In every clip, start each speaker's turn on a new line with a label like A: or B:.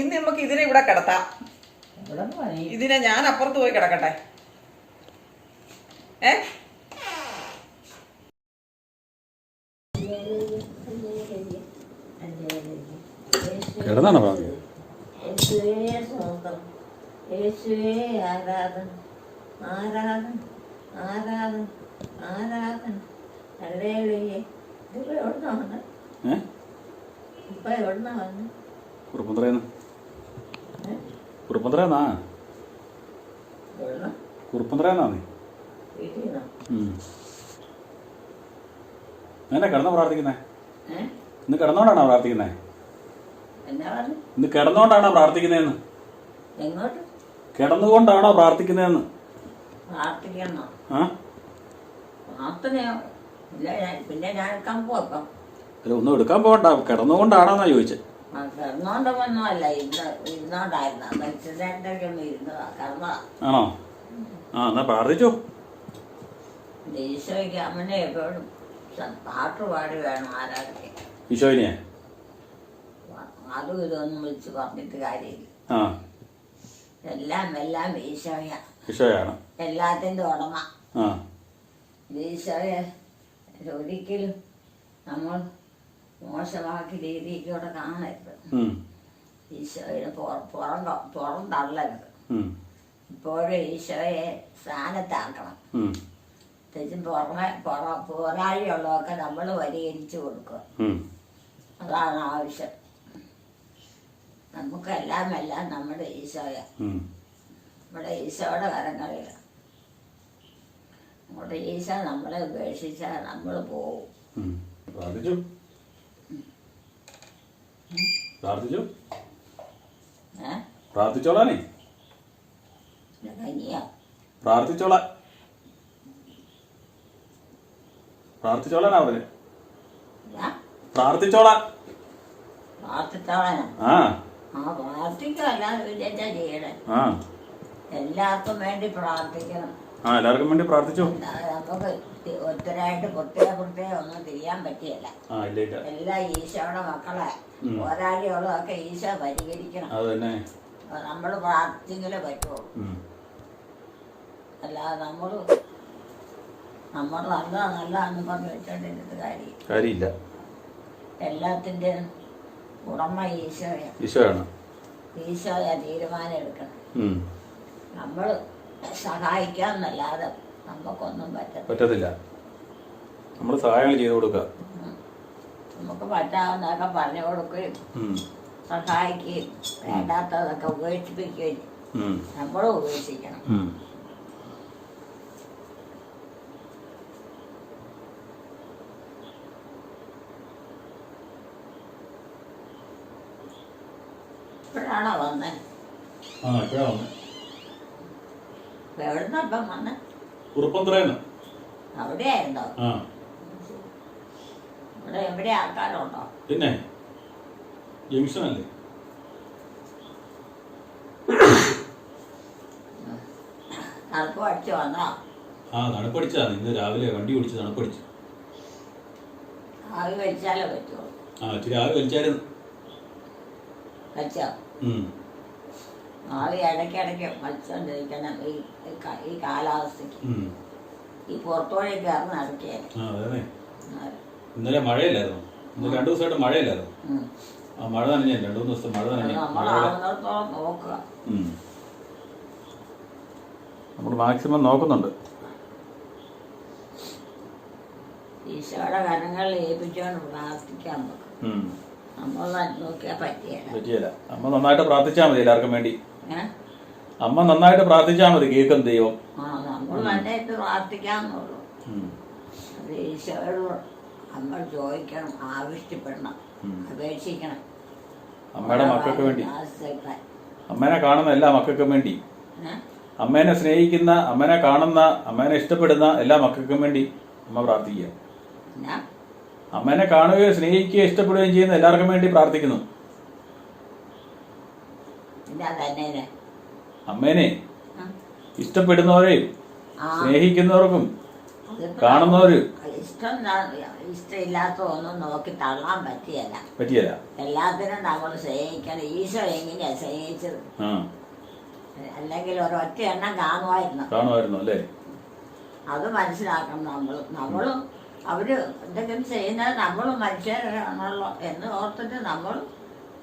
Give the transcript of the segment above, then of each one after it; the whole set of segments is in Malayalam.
A: ഇന്ന് നമുക്ക് ഇതിനെ ഇവിടെ കിടത്താം. ഇതിനെ ഞാൻ അപ്പുറത്ത് പോയി കിടക്കട്ടെ. ഏ?
B: കിടന്നാണോ പ്രാർത്ഥന
C: യേശുവേ ആരാധന. ആരാധന. ആരാധന. ഇതിപ്പോ എവിടുന്നാ ഇപ്പൊ എവിടുന്നാ വന്ന്?
B: കുറുപ്പന്തറേന്ന്
C: ഏ?
B: കുറുപ്പന്തറേന്നാ
C: എവിടുന്നാ
B: കുറുപ്പന്തറേന്നാ നീ എന്നെ കിടന്ന പ്രാർത്ഥിക്കുന്നേ? ഇന്ന് കിടന്നോണ്ടാണോ പ്രാർത്ഥിക്കുന്നേ? ഇന്ന് കിടന്നോണ്ടാണോ പ്രാർത്ഥിക്കുന്നതെന്ന് കിടന്നുകൊണ്ടാണോ പ്രാർത്ഥിക്കുന്നതെന്ന് അല്ല ഒന്നും എടുക്കാൻ പോകണ്ട കിടന്നുകൊണ്ടാണോന്നാ ചോദിച്ചത്
C: കിടന്നോണ്ടൊന്നും അല്ല ഇരുന്ന് ഇരുന്നോണ്ടായിരുന്നു? അന്ന് ഇച്ചിരേണ്ടൊക്കെ ഒന്ന് ഇരുന്നതാ കിടന്നതാ
B: ആണോ? ആ എന്നാ പ്രാർത്ഥിച്ചു.
C: ഈശോയ്ക്ക് അമ്മനെ എപ്പോഴും സ- പാട്ട് പാടി വേണം ആരാധന
B: ഈശോയിനെ?
C: അതും ഇതൊന്നും വിളിച്ച് പറഞ്ഞിട്ട് കാര്യമില്ല.
B: ആ.
C: എല്ലാം എല്ലാം ഈശോയ.
B: ഈശോയാണ്.
C: എല്ലാത്തിന്റെ ഉടമ.
B: ആ.
C: ഈശോയെ ഒരിക്കലും നമ്മൾ മോശമാക്കി രീതിയിലൂടെ കാണരുത്. ഈശോയെ പുറ- പുറം തള്ളരുത്. ഇപ്പോഴും ഈശോയെ സ്ഥാനത്താക്കണം.
B: തെച്ചും
C: തിരിച്ചും പുറമെ പുറ പോരാളിയുള്ളതൊക്കെ നമ്മൾ പരിഹരിച്ചു കൊടുക്കുക. അതാണ് ആവശ്യം. നമുക്കെല്ലാം എല്ലാം നമ്മുടെ ഈശോയ. നമ്മുടെ ഈശോയുടെ കരങ്ങളിൽ നമ്മുടെ ഈശോ നമ്മളെ ഉപേക്ഷിച്ചാൽ നമ്മൾ പോവും.
B: പ്രാർത്ഥിച്ചു? പ്രാർത്ഥിച്ചോളാനേ? പ്രാർത്ഥിച്ചോളാൻ പ്രാർത്ഥിച്ചോളാനാ പറഞ്ഞേ
C: പ്രാർത്ഥിച്ചോളാനാ?
B: ആ.
C: ചെയ്യണേ. എല്ലാവർക്കും വേണ്ടി പ്രാർത്ഥിക്കണം.
B: ആ എല്ലാവർക്കും വേണ്ടി പ്രാർത്ഥിച്ചോ?
C: നമുക്ക് ഒത്തിരായിട്ട് പ്രത്യേക പ്രത്യേക ഒന്നും തിരിയാൻ പറ്റിയല്ല. എല്ലാ ഈശോയുടെ മക്കളെ
B: ഉം.
C: പോരാളികളൊക്കെ ഈശോ പരിഹരിക്കണം. നമ്മൾ പ്രാർത്ഥിച്ചെങ്കിലേ പറ്റുള്ളൂ
B: ഉം.
C: അല്ലാതെ നമ്മൾ നമ്മൾ നല്ല നല്ലതെന്ന് പറഞ്ഞ് വെച്ചോണ്ടിരുന്നിട്ട് കാര്യം
B: കാര്യമില്ല.
C: എല്ലാത്തിന്റെയും ഉടമ ഈശോയ
B: ഈശോയാണ്.
C: ഈശോയാ തീരുമാനം എടുക്കണം
B: നമ്മൾ
C: നമ്മൾ സഹായിക്കാമെന്നല്ലാതെ നമുക്കൊന്നും പറ്റത്തില്ല.
B: പറ്റത്തില്ല. നമ്മൾ സഹായങ്ങൾ ചെയ്തു കൊടുക്കുക.
C: നമുക്ക് പറ്റാവുന്നതൊക്കെ പറഞ്ഞു കൊടുക്കുകയും. സഹായിക്കുകയും വേണ്ടാത്തതൊക്കെ ഉപേക്ഷിപ്പിക്കുകയും. നമ്മളും ഉപേക്ഷിക്കണം. ഇപ്പോഴാണോ വന്നേ?
B: ആ ഇപ്പോഴാണ് വന്നെ.
C: എവിടുന്ന ഇപ്പം വന്നേ
B: കുറുപ്പന്തറേന്ന്?
C: അവിടെയായിരുന്നോ?
B: ആ.
C: ഇവിടെ എവിടെ ആൾക്കാരുണ്ടോ?
B: പിന്നെ?
C: തണുപ്പ് അടിച്ച് വന്നോ?
B: ആ തണുപ്പടിച്ചതാണ് ഇന്ന് രാവിലെ വണ്ടി ഓടിച്ച് തണുപ്പടിച്ചു
C: ആവി വലിച്ചാലേ പറ്റുള്ളൂ.
B: ആ ഇച്ചിരി ആവി വലിച്ചായിരുന്നു വലിച്ചോ.
C: ആവി ഇടയ്ക്കിടയ്ക്ക് വലിച്ചോണ്ടിരിക്കണം ഈ ഈ കാലാവസ്ഥക്ക് ഈ കാലാവസ്ഥക്ക്
B: ഉം.
C: ഈ പുറത്തോഴേക്ക് ഇറങ്ങി
B: നടക്കുകയാണ് ഇന്നലെ മഴയില്ലായിരുന്നു? ഇന്നലെ രണ്ടു ദിവസമായിട്ട് മഴയില്ലായിരുന്നു? ആ മഴ തന്നെ രണ്ടു മൂന്ന് ദിവസത്തെ മഴ നനഞ്ഞ.
C: നമ്മളാവുന്നിടത്തോളം നോക്കുക.
B: നമ്മൾ മാക്സിമം നോക്കുന്നുണ്ട്.
C: ഈശോയുടെ കരങ്ങളിൽ ഏൽപ്പിച്ചുകൊണ്ട് പ്രാർത്ഥിക്കാൻ നമുക്ക്
B: ഉം.
C: നമ്മൾ നോക്കിയാൽ പറ്റിയല്ല
B: പറ്റിയല്ല അമ്മ നന്നായിട്ട് പ്രാർത്ഥിച്ചാൽ മതി എല്ലാവർക്കും വേണ്ടി. അമ്മ നന്നായിട്ട് പ്രാർത്ഥിച്ചാൽ മതി കേൾക്കും ദൈവം?
C: ഈശോയോട് നമ്മൾ ചോദിക്കണം ആവശ്യപ്പെടണം. അപേക്ഷിക്കണം.
B: അമ്മയുടെ മക്കൾക്ക് വേണ്ടി. അമ്മേനെ കാണുന്ന എല്ലാ മക്കൾക്കും വേണ്ടി? അമ്മേനെ സ്നേഹിക്കുന്ന അമ്മേനെ കാണുന്ന അമ്മേനെ ഇഷ്ടപ്പെടുന്ന എല്ലാ മക്കൾക്കും വേണ്ടി അമ്മ പ്രാർത്ഥിക്കുക. അമ്മേനെ കാണുകയോ സ്നേഹിക്കുകയോ ഇഷ്ടപ്പെടുകയും ചെയ്യുന്ന എല്ലാവർക്കും വേണ്ടി പ്രാർത്ഥിക്കുന്നു. അമ്മേനെ. ഇഷ്ടപ്പെടുന്നവരെയും സ്നേഹിക്കുന്നവർക്കും കാണുന്നവര്.
C: ഇഷ്ടം ഇഷ്ടമില്ലാത്ത ഒന്നും നോക്കി തള്ളാൻ പറ്റിയല്ല.
B: പറ്റിയല്ല.
C: എല്ലാത്തിനും നമ്മൾ സ്നേഹിക്കണം. ഈശോ എങ്ങനെയാ സ്നേഹിച്ചത്? അല്ലെങ്കിൽ ഒരൊറ്റ എണ്ണം കാണുമായിരുന്നു.
B: കാണുമായിരുന്നു അല്ലേ?
C: അത് മനസ്സിലാക്കണം നമ്മൾ നമ്മളും അവർ എന്തെങ്കിലും ചെയ്യുന്നത് നമ്മളും മനുഷ്യരാണല്ലോ എന്ന് ഓർത്തിട്ട് നമ്മൾ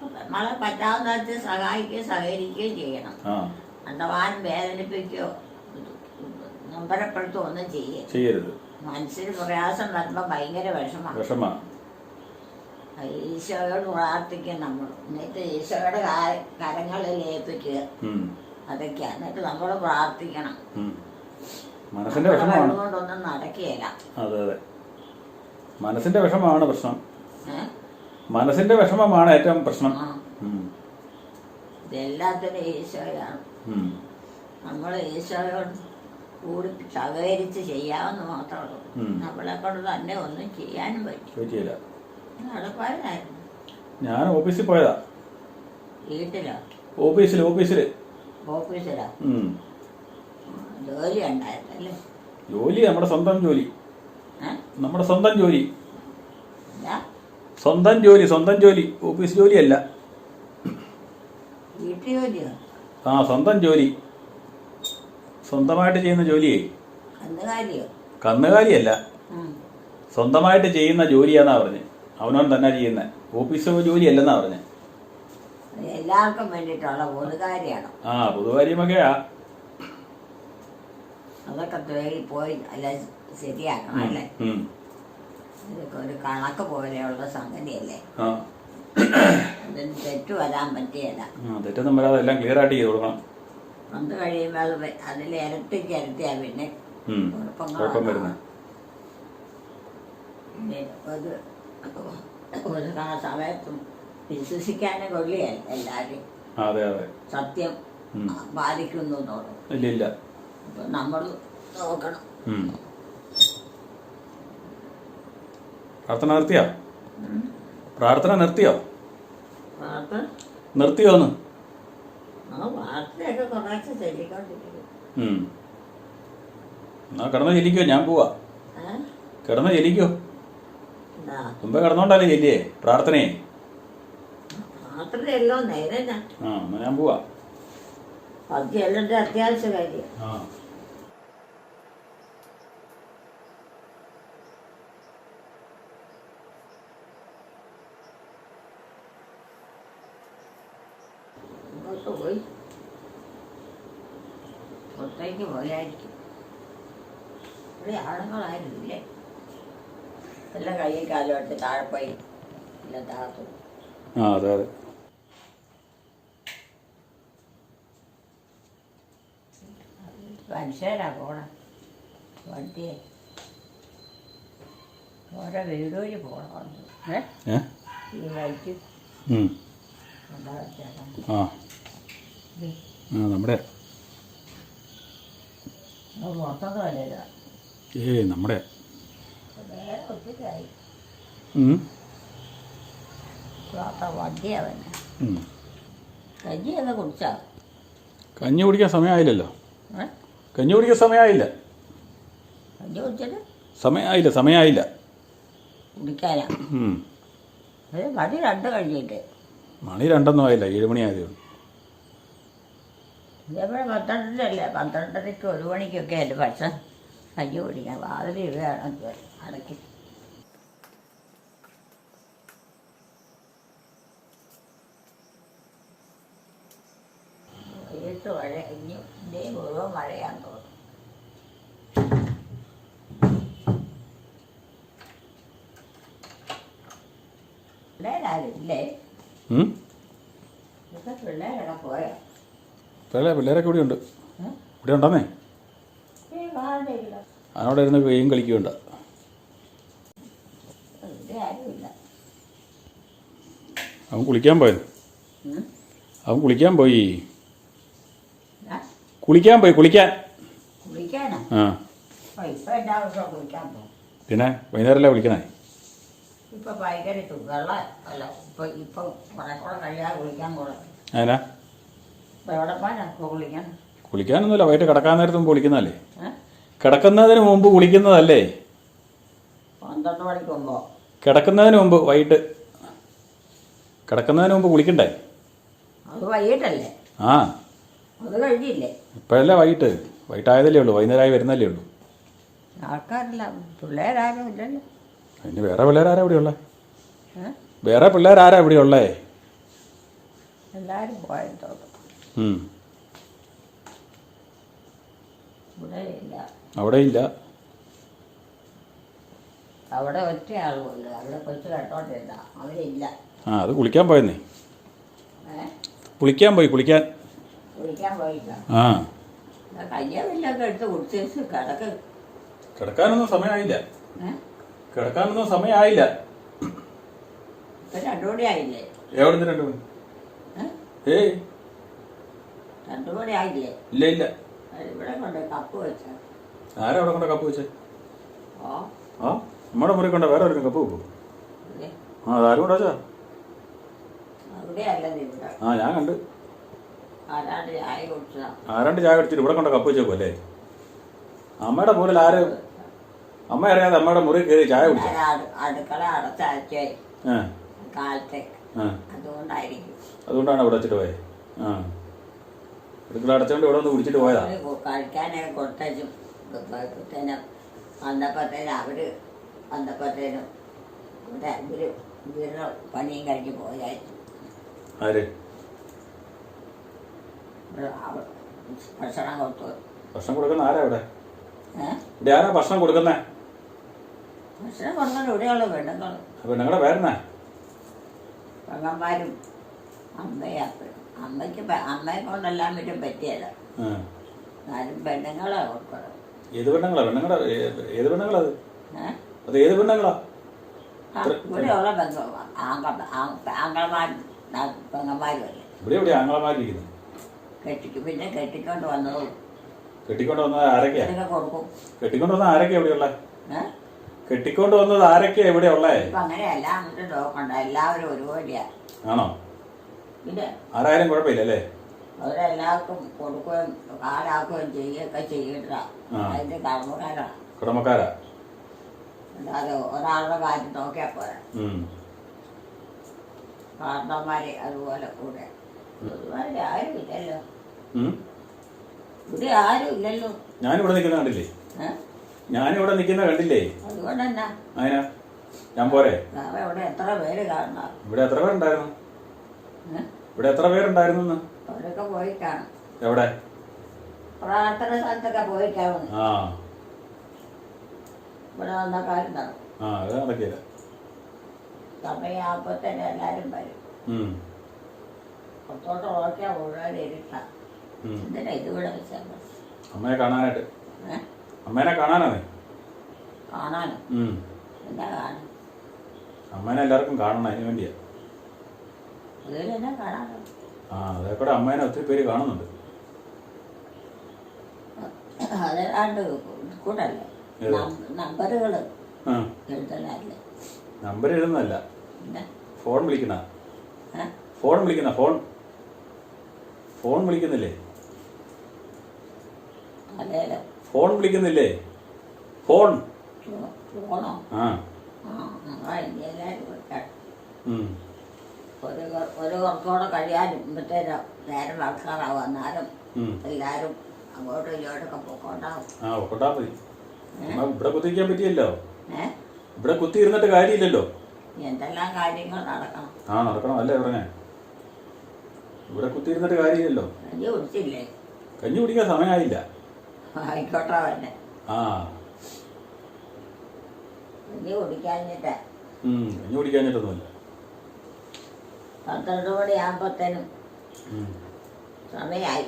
C: നമ്മളെ പറ്റാവുന്ന സഹായിക്കുകയും സഹകരിക്കുകയും ചെയ്യണം. അണ്ടവാനും വേദനിപ്പിക്കുകയോ നമ്പരപ്പെടുത്തുകയോ ഒന്നും ചെയ്യേ
B: ചെയ്യരുത്.
C: മനസ്സിന് പ്രയാസം വരുമ്പോൾ ഭയങ്കര വിഷമമാണ്
B: വിഷമ.
C: ഈശോയോട് പ്രാർത്ഥിക്കും നമ്മൾ. എന്നിട്ട് ഈശോയുടെ കരങ്ങൾ കരങ്ങളിൽ ഏൽപ്പിക്കുക.
B: ഉം,
C: അതൊക്കെ. എന്നിട്ട് നമ്മൾ പ്രാർത്ഥിക്കണം.
B: മനസ്സിന്റെ വിഷമമാണ്.
C: നടക്കുകയില്ല.
B: മനസ്സിന്റെ വിഷമമാണ് പ്രശ്നം. മനസ്സിന്റെ വിഷമമാണ് ഏറ്റവും പ്രശ്നം.
C: ഇതെല്ലാത്തിനും ഈശോയാണ് നമ്മൾ ഈശോയോട് കൂടി സഹകരിച്ച് ചെയ്യാമെന്ന് മാത്രമേ ഉള്ളൂ. നമ്മളെ കൊണ്ട് തന്നെ ഒന്നും ചെയ്യാനും
B: പറ്റില്ല
C: നടപ്പാനായിരുന്നു
B: ഞാൻ ഓഫീസിൽ പോയതാ.
C: വീട്ടിലോ?
B: ഓഫീസിൽ ഓഫീസിൽ
C: ഓഫീസിലോ. ജോലി ഉണ്ടായിരുന്നല്ലേ?
B: ജോലി നമ്മുടെ സ്വന്തം ജോലി. നമ്മുടെ സ്വന്തം ജോലി. സ്വന്തം ജോലി സ്വന്തം ജോലി ഓഫീസ് ജോലിയല്ല. ആ സ്വന്തം ജോലി. സ്വന്തമായിട്ട് ചെയ്യുന്ന ജോലിയേ.
C: കന്നുകാലിയോ?
B: കന്നുകാലിയല്ല. സ്വന്തമായിട്ട് ചെയ്യുന്ന ജോലിയാന്നാ പറഞ്ഞത് അവനവൻ തന്നെ ചെയ്യുന്ന. ഓഫീസ് ജോലിയല്ലെന്നാ പറഞ്ഞത്
C: അത് എല്ലാവർക്കും വേണ്ടിയിട്ടുള്ള പൊതുകാര്യാണ്.
B: ആ പൊതുകാര്യമൊക്കെയാ
C: അതൊക്കെ തൊഴിൽ പോയി അല്ല ശരിയാക്കണം അല്ലേ. ഇതൊക്കെ ഒരു കണക്ക് പോലെയുള്ള സംഗതിയല്ലേ? അതിന് തെറ്റ് വരാൻ പറ്റിയല്ല
B: തെറ്റൊന്നും വരാതെ എല്ലാം ക്ലിയർ ആയിട്ട് ചെയ്ത് കൊടുക്കണം.
C: വന്നു കഴിയുമ്പോൾ അത് അതിൽ ഇരട്ടിക്ക് ഇരട്ടിയാ പിന്നെ
B: കുഴപ്പം വരുന്നത്.
C: ഒരു ഒരു സമയത്തും വിശ്വസിക്കാനും കൊള്ളിയല്ല എല്ലാവരും
B: അതെ അതെ.
C: സത്യം. പാലിക്കുന്നു
B: ഇല്ല ഇല്ല.
C: നമ്മൾ നോക്കണം
B: ഉം. പ്രാർത്ഥന നിർത്തിയോ. പ്രാർത്ഥന നിർത്തിയോ?
C: നിർത്തിയോ
B: നിർത്തിയോന്ന്. എന്നാ കിടന്ന് ചെല്ലിക്കോ ഞാൻ പോവാ? കിടന്ന്
C: എന്താ?
B: മുമ്പേ കിടന്നോണ്ടല്ലേ ചെല്ലിയേ പ്രാർത്ഥനയെ? ആ എന്നാ ഞാൻ പോവാ.
C: അത്യാവശ്യ കാര്യം. ഇങ്ങോട്ട് പോയി. പുറത്തേക്ക് പോയായിരിക്കും. ഇവിടെ ആണുങ്ങളായിരുന്നില്ലേ എല്ലാം കയ്യിൽ കാലുമായിട്ട് താഴെ പോയി. എല്ലാം താഴത്തു
B: ആ അതെ അതെ.
C: മനുഷ്യരാ പോണം. വണ്ടിയെ ഓരോ വീട് വഴി ഏ? ഈ വഴിക്ക്.
B: ഉം.
C: ഉണ്ടാകത്തേക്കാം
B: ആ. ആ നമ്മുടെ ഏ നമ്മുടെ കഞ്ഞി കുടിക്കാൻ സമയമായില്ലല്ലോ. കഞ്ഞി കുടിക്കാൻ സമയമായില്ല. സമയമായില്ല സമയമായില്ല.
C: കുടിക്കാനാ. മണി രണ്ട് കഴിഞ്ഞിട്ട്.
B: മണി രണ്ടൊന്നും ആയില്ല ഏഴ് മണി ആയതേ ഉള്ളൂ.
C: ഇതേപോലെ പന്ത്രണ്ടരല്ലേ പന്ത്രണ്ടരയ്ക്ക് ഒരു മണിക്കൊക്കെ അല്ലേ പക്ഷെ കഞ്ഞി കുടിക്കാൻ വാതിൽ വേണം അടക്കി. വൈകിട്ട് മഴ ഇനി ഇതേ മുഴുവൻ പോയോ?
B: പിള്ളേരെ പിള്ളേരൊക്കെ ഇവിടെ ഉണ്ട്? ഇവിടെ ഉണ്ടെന്നേ? അതിനോട് ഇരുന്ന് ഗെയിം കളിക്കുന്നുണ്ട അവൻ കുളിക്കാൻ പോയത് അവൻ കുളിക്കാൻ പോയി. കുളിക്കാൻ പോയി കുളിക്കാൻ. ആ. പിന്നെ വൈകുന്നേരമല്ലേ വിളിക്കണേ
C: ഇപ്പൊ ഭയങ്കര
B: അതിനാ
C: ഇപ്പൊ എവിടെ പോയാ ഇപ്പൊ കുളിക്കാൻ
B: കുളിക്കാനൊന്നുമില്ല വൈകിട്ട് കിടക്കാൻ നേരത്ത് മുമ്പ് കുളിക്കുന്നതല്ലേ? കിടക്കുന്നതിന് മുമ്പ് കുളിക്കുന്നതല്ലേ? കിടക്കുന്നതിന് മുമ്പ് വൈകിട്ട് കിടക്കുന്നതിന് മുമ്പ് കുളിക്കണ്ടേ?
C: അത് വൈകിട്ടല്ലേ?
B: ആ.
C: അത് കഴിഞ്ഞില്ലേ?
B: ഇപ്പോഴല്ലേ വൈകിട്ട്? വൈകിട്ടായതല്ലേ ഉള്ളൂ വൈകുന്നേരമായി വരുന്നല്ലേ ഉള്ളൂ.
C: ആൾക്കാരില്ല പിള്ളേരാരും ഇല്ലല്ലോ.
B: അതിന് വേറെ പിള്ളേരാരാ ഇവിടെ ഉള്ളേ? വേറെ പിള്ളേരാരാ ഇവിടെ ഉള്ളേ?
C: എല്ലാരും പോയെന്ന്
B: അവിടെ ഇല്ല
C: അവിടെ ഒറ്റ അവിടെ കൊച്ചു അവരില്ല
B: ആ അത് കുളിക്കാൻ പോയെന്നേ. കുളിക്കാൻ പോയി കുളിക്കാൻ.
C: കുളിക്കാൻ പോയില്ല.
B: ആ.
C: കയ്യവില്ലൊക്കെ എടുത്ത് കുടിച്ച് കിടക്ക്.
B: കിടക്കാനൊന്നും സമയമായില്ല. കിടക്കാനൊന്നും സമയമായില്ല.
C: രണ്ടു മണി ആയില്ലേ
B: എവിടെ നിന്ന് രണ്ടു മണി
C: ഏ?
B: ഏയ്.
C: രണ്ടു മണി ആയില്ലേ
B: ഇല്ല. ഇല്ല
C: ഇവിടെ കൊണ്ട് കപ്പ് വെച്ച.
B: ആരാ അവിടെ കൊണ്ട കപ്പ് വെച്ചേ?
C: ആ.
B: ആ നമ്മുടെ മുറി കൊണ്ട വേറെ ഒരു കപ്പ് വെക്കും? ആ അതാരും കൊണ്ടാ
C: അവിടെ
B: ആ ഞാൻ കണ്ട്.
C: ആരാണ്ട് ചായ
B: കുടിച്ചിട്ട് ഇവിടെ കൊണ്ട കപ്പ് വെച്ചേക്കും അല്ലേ? അമ്മയുടെ മുറിയിൽ ആര്? അമ്മ അറിയാതെ അമ്മയുടെ മുറി കയറി ചായ കുടിച്ചു?
C: അടുക്കള കാലത്തെ അതുകൊണ്ടായിരിക്കും.
B: അതുകൊണ്ടാണ് ഇവിടെ വെച്ചിട്ട് പോയത് ആ. അടുക്കള അടച്ചോണ്ട് ഇവിടെ ഒന്ന് കുടിച്ചിട്ട് പോയതാ.
C: കഴിക്കാനൊക്കെ കൊടുത്തും പിന്നെ വന്നപ്പോഴത്തേനും അവർ വന്നപ്പോഴത്തേനും ഇവിടെ ഇവർ ഇവരുടെ പണിയും കഴിഞ്ഞ് പോയായിരുന്നു
B: ആര്?
C: ഭക്ഷണം കൊടുത്തു.
B: ഭക്ഷണം കൊടുക്കുന്ന ആരാ ഇവിടെ? ഇവിടെ ആരാ ഭക്ഷണം കൊടുക്കുന്നേ?
C: ഭക്ഷണം കൊടുക്കുന്ന ഇവിടെയുള്ള പെണ്ണുങ്ങൾ
B: പെണ്ണുങ്ങളെ പേരെന്നാ?
C: പെങ്ങന്മാരും അമ്മയും അമ്മയ്ക്ക് അമ്മയെ കൊണ്ടെല്ലാം പറ്റും പറ്റിയല്ല
B: ആ.
C: എന്നാലും പെണ്ണുങ്ങളെ കൊടുക്കണം
B: ഏത് പെണ്ണുങ്ങളാ? പെണ്ണുങ്ങളുടെ ഏത് പെണ്ണുങ്ങളാ അത്? ഏത് പെണ്ണുങ്ങളാ?
C: ഇവിടെയുള്ള
B: ഇവിടെ
C: കെട്ടിക്ക് പിന്നെ കെട്ടിക്കൊണ്ട് വന്നതും
B: കെട്ടിക്കൊണ്ട് വന്നത് ആരൊക്കെയാ?
C: കൊടുക്കും.
B: കെട്ടിക്കൊണ്ട് വന്നത് ആരൊക്കെയാ ഇവിടെയുള്ള
C: ഏഹ്
B: കെട്ടിക്കൊണ്ട് വന്നത് ആരൊക്കെയാ ഇവിടെ ഉള്ളേ?
C: അങ്ങനെയല്ല നോക്കണ്ട. എല്ലാവരും ഒരുപോലെയാ.
B: ആണോ?
C: പിന്നെ
B: ആരായാലും കുഴപ്പമില്ല അല്ലേ
C: അവരെല്ലാവർക്കും കൊടുക്കുകയും കാലാക്കുകയും ചെയ്യുകയൊക്കെ ചെയ്യണ്ട
B: ആ.
C: അതിന്റെ കർമ്മകാരാണ്
B: കുടുംബക്കാരാ
C: അല്ലാതെ ഒരാളുടെ കാര്യം നോക്കിയാൽ പോരാ.
B: ഉം.
C: കാരണന്മാരെ അതുപോലെ കൂടെ. ആരും ഇല്ലല്ലോ. ഇവിടെ ആരും ഇല്ലല്ലോ.
B: ഞാനിവിടെ നിൽക്കുന്ന കണ്ടില്ലേ? ഞാനിവിടെ നിൽക്കുന്ന കണ്ടില്ലേ? അതുകൊണ്ടെന്നാ? ഞാൻ പോരെ.
C: ഇവിടെ എത്ര പേര് കാണണം
B: ഇവിടെ എത്ര പേരുണ്ടായിരുന്നു? ഇവിടെ എത്ര പേരുണ്ടായിരുന്നു?
C: അവരൊക്കെ പോയി
B: എവിടെ?
C: പ്രാർത്ഥന സ്ഥലത്തൊക്കെ പോയിട്ടാണ്.
B: ആ.
C: ഇവിടെ വന്ന കാര്യം നടക്കും
B: ആ അത് നടക്കില്ല.
C: സമയമാകുമ്പോൾ തന്നെ എല്ലാവരും വരും. പുറത്തോട്ട് നോക്കിയാൽ മുഴുവൻ ഇരുട്ടാ. എന്തിനാ ഇതിവിടെ വെച്ചാൽ
B: അമ്മയെ കാണാനായിട്ട്. അമ്മേനെ കാണാനാണ്
C: കാണാനും. എന്താ കാണാൻ
B: അമ്മേനെ എല്ലാവർക്കും കാണണം അതിന് വേണ്ടിയാ. ആ അതേ കൂടെ അമ്മേനെ ഒത്തിരി പേര് കാണുന്നുണ്ട്. നമ്പർ
C: എഴുതുന്നല്ല
B: ഫോൺ വിളിക്കുന്ന. ഫോൺ വിളിക്കുന്ന ഫോൺ. ഫോൺ വിളിക്കുന്നില്ലേ? ഫോൺ വിളിക്കുന്നില്ലേ? ഫോൺ. ആ.
C: ആ ഒരു ഒരു കുറച്ചുകൂടെ കഴിയാനുമ്പത്തേനും നേരം ആൾക്കാരാവും
B: എന്നാലും
C: എല്ലാരും അങ്ങോട്ടും ഇങ്ങോട്ടൊക്കെ പോക്കോണ്ടാവും.
B: ആ ഒക്കട്ടാ പോയി ഇവിടെ കുത്തിരിക്കാൻ പറ്റിയല്ലോ. ഇവിടെ കുത്തി ഇരുന്നിട്ട് കാര്യമില്ലല്ലോ.
C: എന്തെല്ലാം കാര്യങ്ങൾ നടക്കണം?
B: ആ നടക്കണം. അല്ലേ പറഞ്ഞേ? ഇവിടെ കുത്തി ഇരുന്നിട്ട് കാര്യമില്ലല്ലോ.
C: കഞ്ഞി കുടിച്ചില്ലേ?
B: കഞ്ഞി കുടിക്കാൻ സമയമായില്ല.
C: ആയിക്കോട്ടെ തന്നെ
B: ആ.
C: കഞ്ഞി കുടിക്കാഞ്ഞിട്ട്.
B: കഞ്ഞി കുടിക്കാഞ്ഞിട്ടൊന്നുമില്ല.
C: പന്ത്രണ്ട് മണിയാകുമ്പോഴത്തേനും. സമയമായി.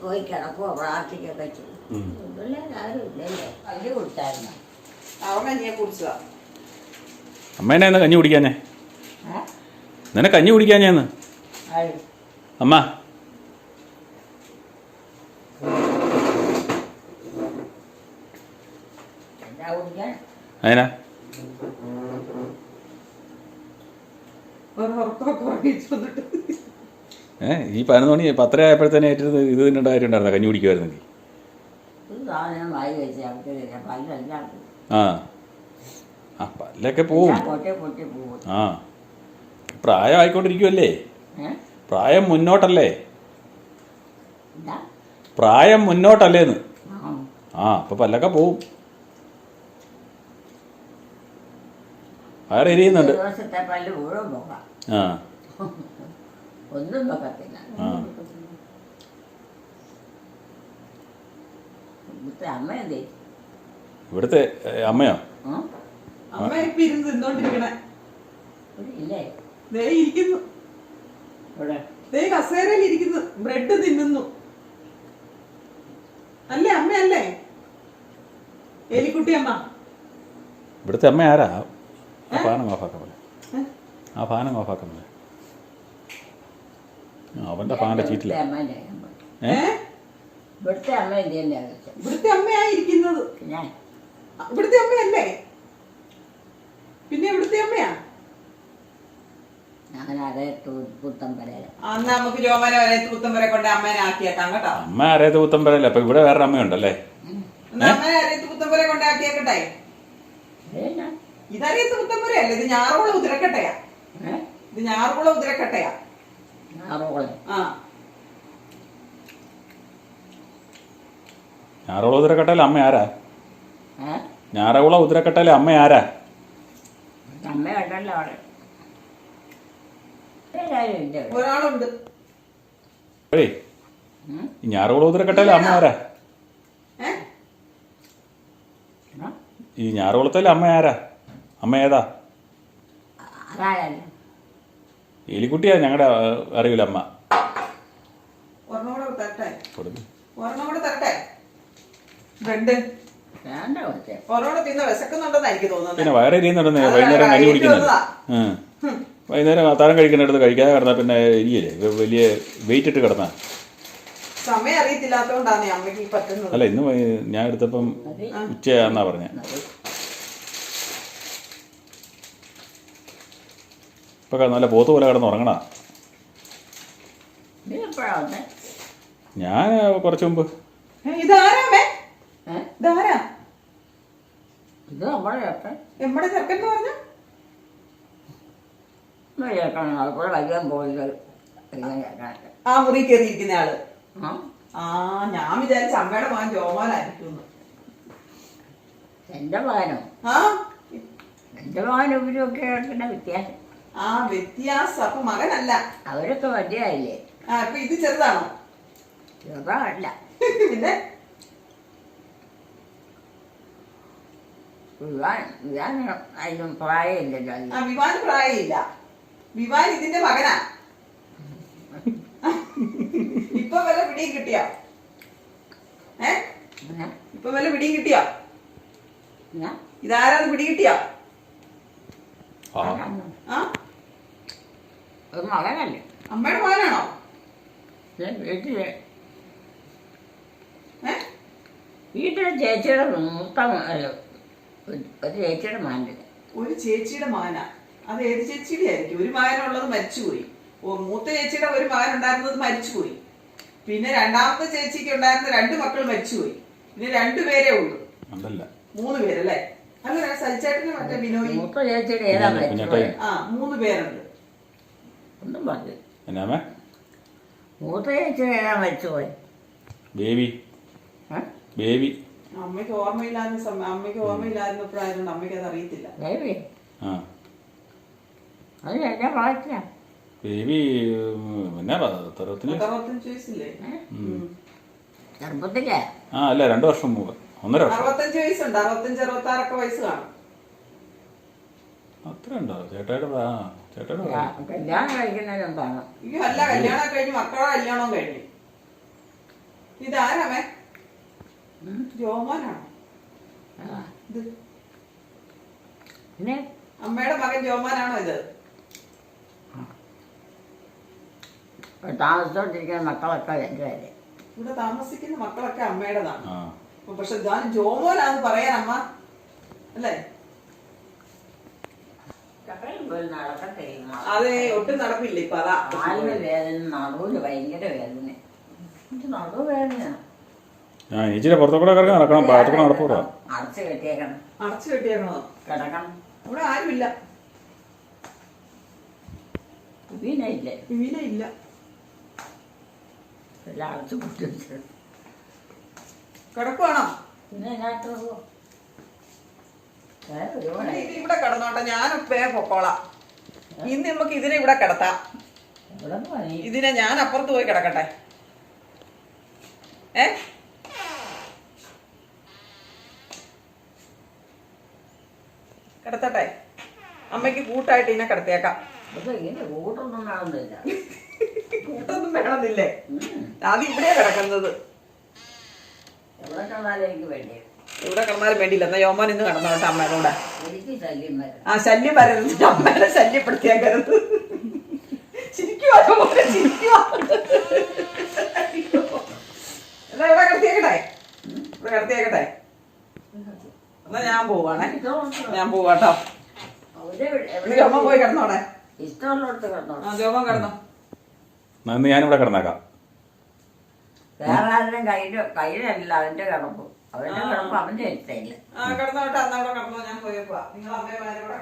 C: പോയി കിടക്കുവോ പ്രാർത്ഥിക്കൊക്കെ ചെയ്യും. പിള്ളേരാരും ഇല്ലല്ലോ കഞ്ഞി കുടിച്ചായിരുന്നു?
A: അവിടെ കഞ്ഞിയെ കുടിച്ചതാ.
B: അമ്മേനെ എന്നാ കഞ്ഞി കുടിക്കാഞ്ഞേ?
C: ഏ?
B: നിന്നെ കഞ്ഞി കുടിക്കാഞ്ഞേന്ന്
C: ആര്?
B: അമ്മ. അതിനാ
A: ഒരു ഉറക്കമൊക്കെ
B: ഏ ഈ പതിനൊന്ന് മണി പത്തര ആയപ്പോഴത്തേനെ ഏറ്റത് ഇത് തന്നെ ഉണ്ടായിട്ടുണ്ടായിരുന്ന? ഉണ്ടായിരുന്ന കഞ്ഞി കുടിക്കുമായിരുന്നെങ്കിൽ. ആ. ആ പല്ലൊക്കെ പോവും.
C: പൊട്ടി പൊട്ടി പോകും
B: ആ. പ്രായം ആയിക്കൊണ്ടിരിക്കുമല്ലേ പ്രായം മുന്നോട്ടല്ലേ? പ്രായം മുന്നോട്ടല്ലേന്ന്.
C: ആ.
B: ആ അപ്പൊ പല്ലൊക്കെ പോവും. വേറെ എരിയുന്നുണ്ട്?
C: ദിവസത്തെ പല്ല് മുഴുവൻ പോകാം
B: ആ.
C: ഒന്നും നോക്കത്തില്ല
B: ആ.
C: ഇവിടുത്തെ അമ്മ എന്തേ?
B: ഇവിടുത്തെ ഏ, അമ്മയോ?
A: അമ്മ ഇപ്പൊ ഇരുന്ന് തിന്നോണ്ടിരിക്കണേ.
C: ഇവിടെ ഇല്ലേ?
A: ദേ ഇരിക്കുന്നു.
C: ഇവിടെ.
A: ദേ കസേരയിൽ ഇരിക്കുന്നു. ബ്രെഡ് തിന്നുന്നു. അല്ലേ അമ്മയല്ലേ? എലിക്കുട്ടി അമ്മ
B: ഇവിടുത്തെ അമ്മ ആരാ? ആ ഫാനം ഓഫാക്കാൻ പോലെ? ആ ഫാനം ഓഫാക്കാൻ പോലെ ആ, അവന്റെ ഫാന്റെ ചീറ്റില്ല
C: ഇവിടുത്തെ ഇവിടുത്തെ
A: ഇവിടുത്തെ
C: പിന്നെ?
A: ഇവിടുത്തെ അമ്മയല്ലേ? പിന്നെ ഇവിടുത്തെ അമ്മയാ?
B: അമ്മ കുത്തം പറയല്ലേ അപ്പൊ ഇവിടെ വേറെ അമ്മയുണ്ടല്ലേ
A: അമ്മ അരയത്ത് പുത്തം വരെ കൊണ്ട് ആക്കിയേക്കട്ടെ ഇതറിയത്ത് മുത്തം അല്ല ഇത് ഞാറുകുള ഉതിരക്കട്ടയാ. ഇത് ഞാറുകുള ഉതിരക്കട്ടയാ. ആ.
B: ഞാറകുളം ഉതിരക്കട്ടയിലെ അമ്മ ആരാ? ഞാറകുള ഉതിരക്കട്ടയിലെ അമ്മ ആരാ?
C: അമ്മ ഉണ്ടല്ലോ അവിടെ. എല്ലാവരും ഇല്ല ഇവിടെ.
A: ഒരാളുണ്ട്.
B: ഏയ്
C: ഉം?
B: ഈ ഞാറകുളം ഉതിരക്കട്ടയിലെ അമ്മ ആരാ? ഈ ഞാറുകുളത്തിലെ അമ്മ ആരാ? അമ്മ ഏതാ? എലിക്കുട്ടിയാ ഞങ്ങളുടെ അറിവില്ല അമ്മ. പിന്നെ വയറ് വൈകുന്നേരം കഞ്ഞി കുടിക്കുന്നത്. വൈകുന്നേരം താരം കഴിക്കുന്നിടത്ത് കഴിക്കാതെ കിടന്നാൽ പിന്നെ ഇരിയല്ലേ വലിയ വെയിറ്റ് ഇട്ട് കിടന്ന.
A: സമയം അറിയത്തില്ലാത്തോണ്ടാണ് അമ്മയ്ക്ക് പറ്റുന്നത്.
B: അല്ല ഇന്ന് ഞാൻ എടുത്തപ്പം ഉച്ചയാന്നാ പറഞ്ഞേ. ഇപ്പൊ നല്ല പോത്ത് പോലെ കിടന്ന് ഉറങ്ങണ. ഞാൻ കുറച്ചു മുമ്പ്.
A: ആ മുറി കയറിയിരിക്കുന്ന ആൾ.
C: ആ?
A: ഞാൻ വിചാരിച്ച അമ്മയുടെ മകൻ ജോമോനായിരിക്കും
C: എന്റെ മകനോ?
A: ആ?
C: എന്റെ മകനും? ഇവരൊക്കെ ആയിട്ടുള്ള വ്യത്യാസം?
A: ആ വ്യത്യാസം അപ്പൊ മകനല്ല.
C: അവരൊക്കെ വലിയല്ലേ
A: ആ അപ്പൊ ഇത് ചെറുതാണോ?
C: ചെറുതല്ല
A: പിന്നെ?
C: അതിനും പ്രായമില്ലല്ലോ.
A: ആ വിവാൻ പ്രായമില്ല. വിവാൻ ഇതിന്റെ മകനാ. ഇപ്പൊ വല്ല പിടിയും കിട്ടിയോ? ഏ? ഇപ്പൊ വല്ല പിടിയും കിട്ടിയോ? ഇതാരാന്ന് പിടി കിട്ടിയോ?
B: ആ?
C: ഒരു മകനല്ലേ
A: അമ്മയുടെ മകനാണോ
C: വീട്ടിലെ. വീട്ടിൽ ചേച്ചിയുടെ മൂത്ത ഒരു ചേച്ചിയുടെ മകന്റെ
A: ഒരു ചേച്ചിയുടെ മകനാ അത് ഏത് ചേച്ചിയുടെ ആയിരിക്കും? ഒരു മകനുള്ളത് മരിച്ചുപോയി. ഓ മൂത്ത ചേച്ചിയുടെ ഒരു മകൻ ഉണ്ടായിരുന്നത് മരിച്ചുപോയി. പിന്നെ രണ്ടാമത്തെ ചേച്ചിക്ക് ഉണ്ടായിരുന്ന രണ്ട് മക്കൾ മരിച്ചുപോയി. പിന്നെ രണ്ടുപേരേ ഉള്ളൂ. മൂന്ന് പേരല്ലേ? അല്ല സജിച്ചേട്ടന് മറ്റേ ബിനോയി.
C: മൂത്ത ചേച്ചിയുടെ ഏതാ.
A: ആ മൂന്ന് പേരുണ്ട്.
C: ഒന്നും പറഞ്ഞു
B: എന്നാമേ
C: മൂത്ത ചേച്ചിയുടെ ഏതാ മരിച്ചുപോയത്
B: ബേബി?
C: ഏ?
B: ബേബി?
A: അമ്മയ്ക്ക് ഓർമ്മയില്ലാത്ത സമയം അമ്മയ്ക്ക് ഓർമ്മയില്ലായിരുന്നപ്പോഴായതുകൊണ്ട് അമ്മയ്ക്ക് അത് അറിയത്തില്ല.
C: ബേബി?
B: ആ.
C: അത് എന്നെ പ്രായത്തിലാ.
B: ബേബി ഉം, പിന്നെ തരത്തിന്
A: അറുപത്തഞ്ച് വയസ്സില്ലേ? ഉം.
C: ചെറുപ്പത്തിലേ?
B: ആ അല്ല രണ്ടു വർഷം മുമ്പ്. ഒന്നര വർഷം.
A: അറുപത്തഞ്ച് വയസ്സുണ്ട്. അറുപത്തഞ്ച് അറുപത്തി ആറൊക്കെ വയസ്സ് കാണും
B: അത്ര ഉണ്ടോ ചേട്ടായുടെ പ്രാ- ആ ചേട്ടായുടെ പ്രായം.
C: കല്യാണം കഴിക്കുന്നതിനെന്താണ്
A: അയ്യോ അല്ല കല്യാണം കഴിഞ്ഞ് മക്കളുടെ കല്യാണവും കഴിഞ്ഞു. ഇതാരാമേ? ജോമോനാണോ?
C: ആ.
A: ഇത്.
C: പിന്നെ?
A: അമ്മയുടെ മകൻ ജോമാനാണോ ഇത്?
C: താമസിച്ചോണ്ടിരിക്കുന്ന മക്കളൊക്കെ എന്റെ പേര്.
A: ഇവിടെ താമസിക്കുന്ന മക്കളൊക്കെ അമ്മയുടെതാണ്. പക്ഷെ ഞാൻ ജോമോനാന്ന് പറയാൻ അമ്മ അല്ലേ? അതെ ഒട്ടും നടപ്പില്ല ഇപ്പൊ അതാ.
C: കാലിന് വേദന നടുവിന് ഭയങ്കര വേദന. എനിക്ക് നടുവേദനയാണ്
B: ആ ഇച്ചിരി പുറത്തു കൂടെ കിടക്കാൻ നടക്കണം. കൂടെ
C: അടച്ചു കെട്ടിയേക്കണം.
A: അടച്ചു കെട്ടിയേക്കണോ?
C: കിടക്കണം.
A: ഇവിടെ ആരുമില്ല.
C: ഇല്ലേ?
A: വിവീന ഇല്ല.
C: എല്ലാം അടച്ചു
A: കിടക്കുവാണോ?
C: പിന്നെ
A: ഇത് ഇവിടെ കിടന്നോട്ടെ ഞാൻ പേ പൊക്കോളാം. ഇന്ന് നമുക്ക് ഇതിനെ ഇവിടെ കിടത്താം. ഇതിനെ ഞാൻ അപ്പുറത്ത് പോയി കിടക്കട്ടെ. ഏ? കിടത്തട്ടെ. അമ്മയ്ക്ക് കൂട്ടായിട്ട് ഇതിനെ കിടത്തിയേക്കാം.
C: കൂട്ടൊന്നും
A: വേണമെന്നില്ലേ? അത് ഇവിടെയാ കിടക്കുന്നത്.
C: എവിടെ കിടന്നാലും എനിക്ക് വേണ്ടി
A: ഇവിടെ കിടന്നാലും വേണ്ടിയില്ല. എന്നാ യോമാൻ ഇന്ന് കിടന്നോട്ടെ അമ്മയുടെ കൂടെ ആ ശല്യം വരരുത്. അമ്മേനെ ശല്യപ്പെടുത്തിയേക്കരുത്. ചിരിക്കുവാ യോമാനെ ചിരിക്കുവാ എന്നാ ഇവിടെ കിടത്തിയേക്കട്ടെ? ഇവിടെ കിടത്തിയേക്കട്ടെ? എന്നാ ഞാൻ പോവാണേ. ഞാൻ പോവാട്ടോ. പോയി കിടന്നോടെ
C: കിടന്നോ.
A: കിടന്നോ
B: ഞാനിവിടെ കിടന്നേക്കാം.
C: വേറെ ആരുടെയും കയ്യിലും കയ്യിലല്ല അവന്റെ കിടപ്പ്. അവന്റെ അവന്റെ
A: ആ കിടന്നോട്ടെ അന്ന് അവിടെ കിടന്നോ ഞാൻ നിങ്ങൾ കൂടെ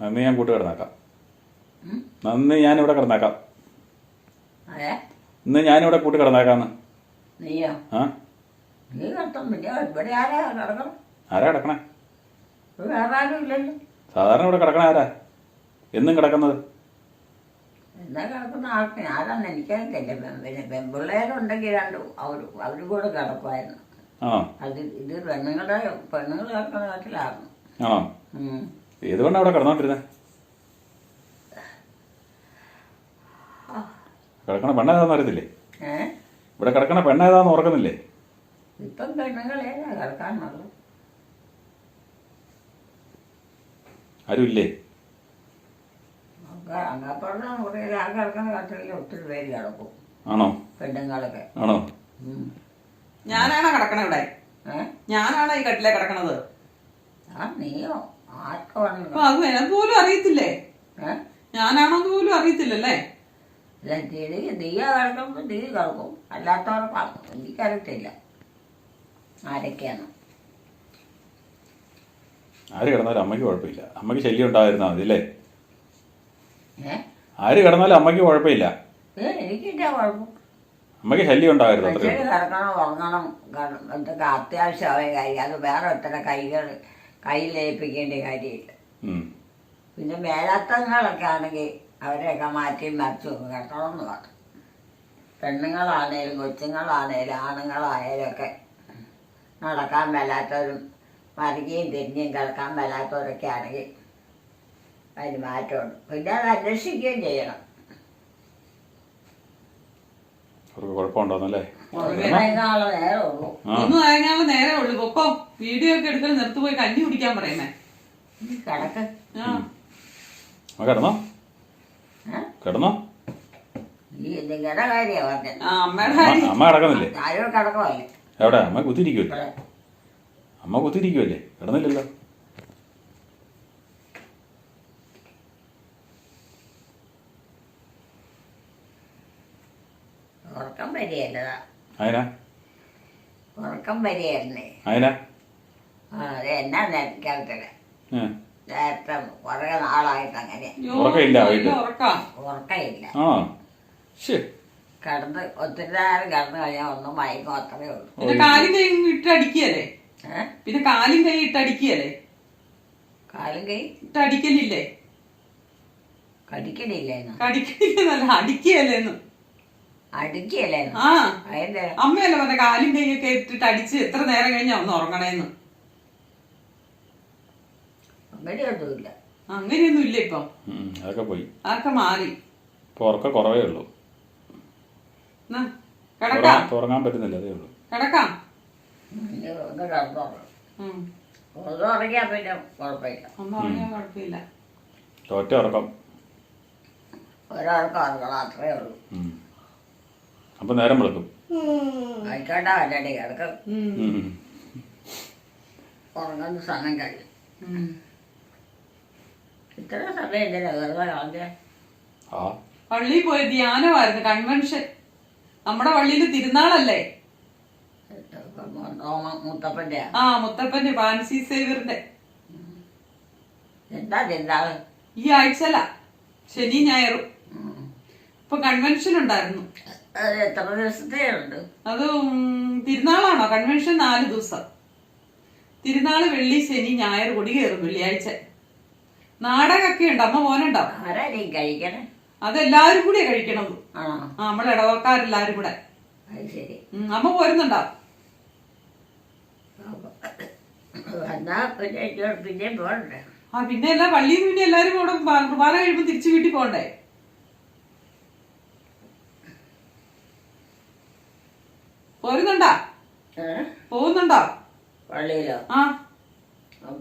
B: നന്ദി ഞാൻ കൂട്ട് കിടന്നേക്കാം. നന്ദി ഇവിടെ കിടന്നേക്കാം.
C: അതെ?
B: ഇന്ന് ഇവിടെ കൂട്ട് കിടന്നേക്കാന്ന്.
C: നീയോ?
B: ആ?
C: നീ ഇവിടെ ആരാ കിടക്കണം?
B: ആരാ കിടക്കണേ?
C: ഇവിടെ വേറെ ആരും ഇല്ലല്ലോ.
B: സാധാരണ ഇവിടെ കിടക്കണ ആരാ? എന്നും കിടക്കുന്നത്?
C: എന്നാ കിടക്കുന്ന ആൾക്ക്? ആരാന്ന് എനിക്കറിയില്ല. പിന്നെ പെൺപിള്ളേരുണ്ടെങ്കിൽ രണ്ടു അവർ അവരും കൂടെ കിടക്കുമായിരുന്നു. അത് ഇത് പെണ്ണുങ്ങളുടെ പെണ്ണുങ്ങൾ കിടക്കുന്ന
B: കാട്ടിലായിരുന്നു
C: ഏത്
B: പെണ്ണ അവിടെ കിടന്നോണ്ടിരുന്നത് കിടക്കണ പെണ്ണ ഏതാന്ന് അറിയത്തില്ലേ? ഇവിടെ കിടക്കണ പെണ്ണ ഏതാന്ന് ഓർക്കുന്നില്ലേ?
C: ഇപ്പം പെണ്ണുങ്ങളേതാ കിടക്കാനുള്ളത്
B: ആരും
C: കുറേ കിടക്കുന്ന കട്ടിലിൽ ഒത്തിരി പേര് കിടക്കും.
B: ആണോ?
C: പെണ്ണുങ്ങളൊക്കെ.
B: ആണോ?
A: ഞാനാണോ കിടക്കണ ഇവിടെ? ഞാനാണോ ഈ കട്ടിലെ കിടക്കണത്?
C: ആ നീയോ? ആർക്കും
A: അത് പോലും അറിയത്തില്ലേ? ഞാനാണോ പോലും അറിയത്തില്ലല്ലേ?
C: തീയ കിടക്കുമ്പോൾ തീ കിടക്കും. അല്ലാത്തവർക്ക് എനിക്കറിയത്തില്ല ആരൊക്കെയാണ്?
B: ആര് കിടന്നാലും അമ്മയ്ക്ക് കുഴപ്പമില്ല. അമ്മയ്ക്ക് ശല്യം ഉണ്ടായിരുന്നാൽ മതി അല്ലേ? ആര് കിടന്നാലും അമ്മയ്ക്ക് കുഴപ്പമില്ല.
C: എനിക്കില്ല കുഴപ്പം.
B: അമ്മയ്ക്ക് ശല്യം ഉണ്ടായിരുന്നു
C: കിടക്കണം ഉറങ്ങണം കിട- എന്തൊക്കെ അത്യാവശ്യമായ കാര്യം. അത് വേറെ കൈകൾ കാര്യമില്ല. പിന്നെ മേലാത്തങ്ങളൊക്കെ ആണെങ്കിൽ അവരെയൊക്കെ മാറ്റി മറിച്ചു കിടക്കണമെന്ന് പറഞ്ഞു. പെണ്ണുങ്ങളാണേലും കൊച്ചുങ്ങളാണേലും ആണുങ്ങളായാലും ഒക്കെ നടക്കാൻ മേലാത്തവരും മറിയുകയും തിരിഞ്ഞും കിടക്കാൻ മേലാത്തവരൊക്കെ ആണെങ്കിൽ അതിന് മാറ്റമുണ്ട്. പിന്നെ അത് അന്വേഷിക്കുകയും ചെയ്യണം.
B: അവർക്ക് കുഴപ്പമുണ്ടോന്നല്ലേ
C: ഉറങ്ങാനുള്ള നേരം ഉള്ളൂ
A: നേരെ ഉള്ളു. പൊക്കോ വീഡിയോ ഒക്കെ കഞ്ഞി കുടിക്കാൻ പറയുന്നേ.
C: കിടക്ക്.
A: ആ.
B: അമ്മ കിടന്നോ?
C: ഏ?
B: കിടന്നോ?
C: ഈ നിങ്ങളുടെ കാര്യമാണ് പറഞ്ഞത്
A: ആ അമ്മയുടെ
B: അമ്മ
A: കാര്യം.
B: അമ്മ കിടക്കുന്നില്ലേ?
C: ആരും കിടക്കുമല്ലേ
B: എവിടെ? അമ്മ കുത്തിരിക്കുമല്ലേ അമ്മ കുത്തിരിക്കുമല്ലേ കിടന്നില്ലല്ലോ
C: ഉറക്കം വരികയല്ലതാ.
B: അതിനാ
C: ഉറക്കം വരികയായിരുന്നേ.
B: അതിനാ
C: ആ അത് എന്നാ എനിക്കറിയത്തില്ല
B: ഏ.
C: നേരത്തെ കുറേ നാളായിട്ട് അങ്ങനെ.
A: അയ്യോ,
B: ഉറക്കമില്ല
C: കിടന്ന് ഒത്തിരി നേരം കിടന്നു കഴിഞ്ഞാൽ ഒന്നും മയക്കും അത്രേ ഉള്ളൂ.
A: പിന്നെ കാലും കൈ ഇട്ടടിക്കല്ലേ പിന്നെ കാലും കൈ ഇട്ടടിക്കല്ലേ
C: കാലും കൈ?
A: ഇട്ടടിക്കലില്ലേ
C: കടിക്കണില്ലേന്ന്
A: കടിക്കലില്ലെന്നല്ല അടിക്കല്ലേന്ന് ആ. അമ്മയല്ലേ പറഞ്ഞ കാലും കൈയൊക്കെ ഇട്ടിട്ട് അടിച്ച് എത്ര നേരം കഴിഞ്ഞാ ഒന്ന് ഉറങ്ങണേന്ന്?
C: അങ്ങനെയൊന്നുമില്ല.
A: അങ്ങനെയൊന്നും ഇല്ല ഇപ്പൊ.
B: അതൊക്കെ പോയി.
A: അതൊക്കെ മാറി.
B: ഇപ്പൊ ഉറക്കം കുറവേ ഉള്ളൂ.
A: കിടക്കാം?
B: ഉറങ്ങാൻ- പറ്റുന്നില്ല അതേ ഉള്ളൂ.
A: കിടക്കാം?
C: പിന്നെ കുഴപ്പമില്ല.
A: ഉറങ്ങിയാ കുഴപ്പമില്ല.
B: ഒറ്റ ഉറക്കം.
C: ഒരാൾക്ക് ഉറങ്ങണം അത്രേ ഉള്ളൂ.
B: അപ്പൊ നേരം വെളുക്കും.
C: ആയിക്കോട്ടെ വല്ലടി കിടക്കും
A: ഉം.
B: ഉം.
C: ഉറങ്ങുന്ന സമയം കഴിയും.
A: ഉം.
C: ഇത്ര സമയം എന്തിനാ വെറുതെ കളഞ്ഞേ
B: ആ.
A: പള്ളിയിൽ പോയ ധ്യാനമായിരുന്നു കൺവെൻഷൻ നമ്മുടെ പള്ളിയിൽ തിരുനാളല്ലേ?
C: മുത്തപ്പന്റെ
A: ആ മുത്തപ്പന്റെ ഫാൻസി സേവിയറിന്റെ.
C: എന്താ തിരുനാൾ?
A: ഈ ആഴ്ചല ശനി ഞായറും. ഇപ്പൊ കൺവെൻഷൻ ഉണ്ടായിരുന്നു.
C: എത്ര ദിവസത്തെ ഉണ്ട്?
A: അത് തിരുനാളാണോ? കൺവെൻഷൻ നാല് ദിവസം. തിരുനാൾ വെള്ളി ശനി ഞായർ കൊടി കയറും വെള്ളിയാഴ്ച. നാടകമൊക്കെ ഉണ്ട്. അമ്മ മോനുണ്ടോ?
C: ആരാ നീ കഴിക്കണേ?
A: അതെല്ലാവരും കൂടിയാ കഴിക്കണത് ആ നമ്മുടെ ഇടവക്കാരെല്ലാരും കൂടെ.
C: അത് ശരി.
A: അമ്മ പോരുന്നുണ്ടോ?
C: എന്നാ പിന്നെ പോകണ്ടേ
A: ആ പിന്നെ എല്ലാ പള്ളിയിൽ പിന്നെ എല്ലാരും കൂടെ കുർബാന കഴിയുമ്പോ തിരിച്ചു വീട്ടിൽ പോകണ്ടേ പോരുന്നുണ്ടോ?
C: ഏ?
A: പോകുന്നുണ്ടോ
C: പള്ളിയിലോ?
A: ആ.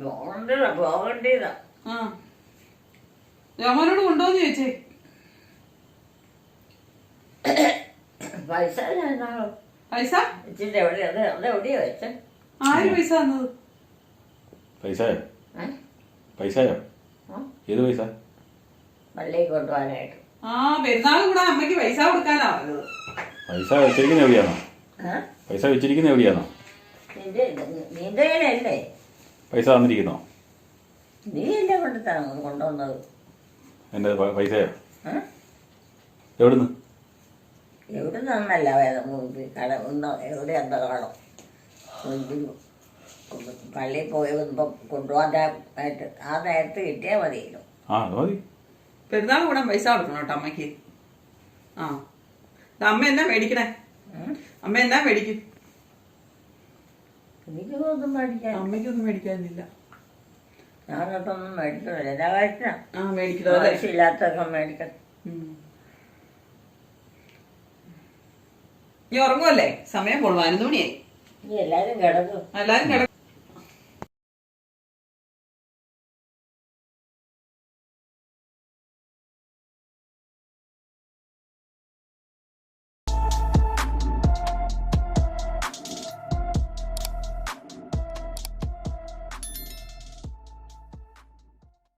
C: പോകണ്ടതാ പോകണ്ടതാ.
A: ആ. കൊണ്ടുപോന്ന് ചോദിച്ചേ.
C: പൈസ
A: പൈസ? ആര് പൈസ തന്നത്?
B: പൈസയോ? പൈസയോ? ഏത് പൈസ?
C: പള്ളിയിൽ കൊണ്ടുപോകാനായിട്ട്.
A: ആ പെരുന്നാൾ കൂടെ അമ്മയ്ക്ക് പൈസ കൊടുക്കാനാ പറഞ്ഞത്.
B: പൈസ വെച്ചിരിക്കുന്ന എവിടെയാണോ? പൈസ വെച്ചിരിക്കുന്ന എവിടെയാണോ?
C: നിന്റെ നിന്റെ കയ്യിലല്ലേ?
B: പൈസ തന്നിരിക്കുന്നോ?
C: നീ കൊണ്ട് കൊണ്ടുവന്നത്.
B: പ- പൈസയോ? എവിടുന്ന്?
C: എവിടെ കട ഒന്ന് എവിടെ എന്താ കാണും. പള്ളിയിൽ പോയി ആയിട്ട് ആ നേരത്ത് കിട്ടിയാൽ മതിയല്ലോ.
B: ആ മതി.
A: പെരുന്നാൾ കൂടെ പൈസ കൊടുക്കണം കേട്ടോ അമ്മയ്ക്ക്. ആ. അമ്മ എന്നാ മേടിക്കണേ. അമ്മ എന്നാ മേടിക്കും?
C: എനിക്കൊന്നും മേടിക്കാൻ
A: അമ്മയ്ക്കൊന്നും മേടിക്കാനില്ല.
C: എല്ലാ കഴിക്കണം
A: ആ മേടിക്കണം നീ ഉറങ്ങുമല്ലേ സമയം പോണു പതിനൊന്ന് മണിയായി.
C: എല്ലാവരും കിടക്കും.
A: എല്ലാരും കിട